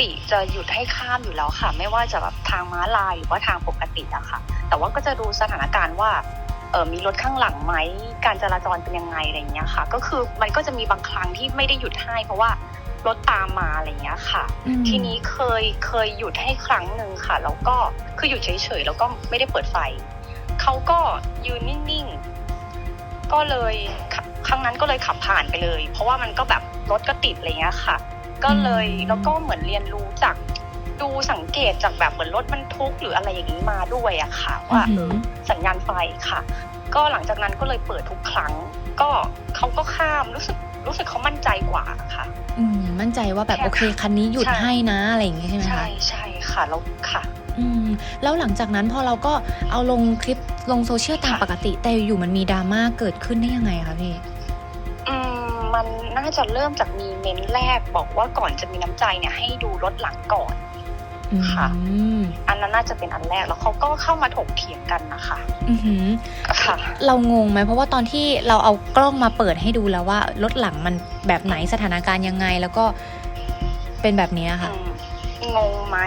ติจะหยุดให้ข้ามอยู่แล้วค่ะ ไม่ว่าจะแบบทางม้าลายหรือว่าทางปกติอะค่ะ แต่ว่าก็จะดูสถานการณ์ว่าเออมีรถข้างหลังไหมการจราจรเป็นยังไงอะไรอย่างเงี้ยค่ะ ก็คือมันก็จะมีบางครั้งที่ไม่ได้หยุดให้เพราะว่ารถตามมาอะไรอย่างเงี้ยค่ะอืมทีนี้เคยเคยหยุดให้ครั้งหนึ่งค่ะแล้วก็คือหยุดเฉยๆแล้วก็ไม่ได้เปิดไฟเขาก็ยืนนิ่งๆก็เลยขับครั้งนั้นก็เลยขับผ่านไปเลย เพราะว่ามันก็แบบรถก็ติดอะไรเงี้ยค่ะ ก็เลยอืมแล้วก็เหมือนเรียนรู้จากดูสังเกตจากแบบเหมือนรถบรรทุกหรืออะไรอย่างนี้มาด้วยอะค่ะว่าอืเอออสัญญาณไฟค่ะ ก็หลังจากนั้นก็เลยเปิดทุกครั้ง ก็เขาก็ข้ามรู้สึกรู้สึกเขามั่นใจกว่าค่ะ อืมมั่นใจว่าแบบแค่โอเคคันนี้หยุดใช่ ให้นะอะไรอย่างงี้ใช่ไหมใช่คะใช่ค่ะแล้วค่ะ อืมแล้วหลังจากนั้นพอเราก็เอาลงคลิปลงโซเชียลตามค่ะ ปกติ แต่อยู่มันมีดราม่าเกิดขึ้นได้ยังไงคะพี่อื มมันน่าจะเริ่มจากมีเม้นต์แรกบอกว่าก่อนจะมีน้ำใจเนี่ยให้ดูรถหลังก่อนอืค่ะมอันนั้นน่าจะเป็นอันแรกแล้วเขาก็เข้ามาถกเถียงกันนะคะอือหือค่ะ เรางงไหมเพราะว่าตอนที่เราเอากล้องมาเปิดให้ดูแล้วว่ารถหลังมันแบบไหนสถานการณ์ยังไง แล้วก็เป็นแบบเนี้ยค่ะอืมงงไหม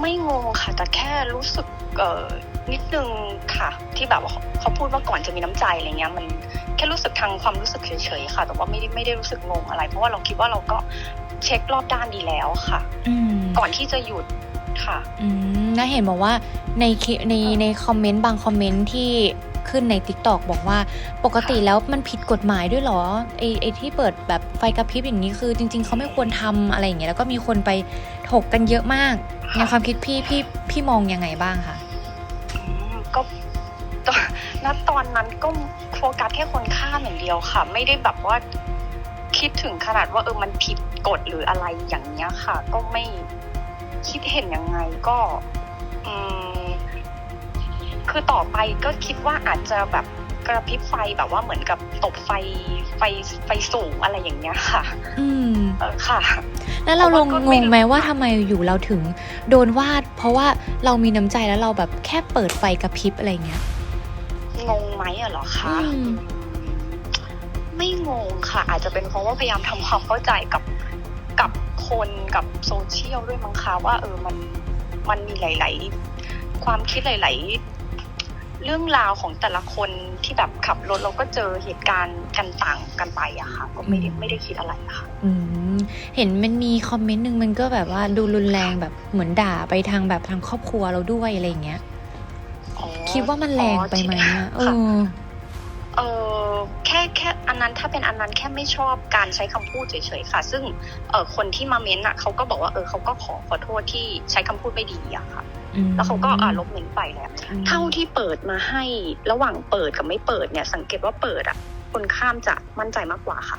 ไม่งงค่ะแต่แค่รู้สึกเออนิดนึงค่ะ ที่แบบว่าเขาเขาพูดว่าก่อนจะมีน้ำใจอะไรเงี้ยมันแค่รู้สึกทางความรู้สึกเฉยๆค่ะ แต่ว่าไม่ได้ไม่ได้รู้สึกงงอะไร เพราะว่าเราคิดว่าเราก็เช็ครอบด้านดีแล้วค่ะอืมก่อนที่จะหยุดค่ะ อืมน่าเห็นบอกว่าในคลิปในในคอมเมนต์บางคอมเมนต์ที่ขึ้นใน t ิ k t o k บอกว่าปกติแล้วมันผิดกฎหมายด้วยเหรอไอไอที่เปิดแบบไฟกระพริบอย่างนี้คือ จริง ๆเขาไม่ควรทำอะไรอย่างเงี้ยแล้วก็มีคนไปถกกันเยอะมากในความคิดพี่พี่พี่มองยังไงบ้างคะอืมก็ ตอนณตอนนั้นก็โฟกัสแค่คนข้ามอย่างเดียวค่ะ ไม่ได้แบบว่าคิดถึงขนาดว่าเออมันผิดกฎหรืออะไรอย่างเงี้ยค่ะ ก็ไม่คิดเห็นยังไงก็อืมคือต่อไปก็คิดว่าอาจจะแบบกระพริบไฟแบบว่าเหมือนกับตบไฟไฟไฟสูงอะไรอย่างเงี้ยค่ะ อืมเออค่ะ แล้วเราลงเพราะว่าก็งไม่งรู้ไหมว่าทำไมอยู่เราถึงโดนวาด เพราะว่าเรามีน้ำใจแล้วเราแบบแค่เปิดไฟกระพริบอะไรเงี้ย งงไหมอะเหรอคะอืมไม่งงค่ะ อาจจะเป็นเพราะว่าพยายามทำความเข้าใจกับกับคนกับโซเชียลด้วยมั้งคะว่าเออมันมันมีหลาย ๆ ความคิดหลาย ๆ เรื่องราวของแต่ละคนที่แบบขับรถเราก็เจอเหตุการณ์กันต่างกันไปอะค่ะ ก็ไม่ได้ไม่ได้คิดอะไรอะค่ะ อืมเห็นมันมีคอมเมนต์หนึ่งมันก็แบบว่าดูรุนแรงแบบเหมือนด่าไปทางแบบทางครอบครัวเราด้วยอะไรอย่างเงี้ยอ๋อ คิดว่ามันแรงไปไหมอะเอค่ะอ เออแค่แค่อันนั้นถ้าเป็นอันนั้นแค่ไม่ชอบการใช้คำพูดเฉยๆค่ะ ซึ่งเออคนที่มาเม้นต์อะเขาก็บอกว่าเออเขาก็ขอขอโทษที่ใช้คำพูดไม่ดีอะค่ะอืมแล้วเขาก็อ่าลบเม้นต์ไปแหละอืมเท่าที่เปิดมาให้ระหว่างเปิดกับไม่เปิดเนี่ย สังเกตว่าเปิดอะคนข้ามจะมั่นใจมากกว่าค่ะ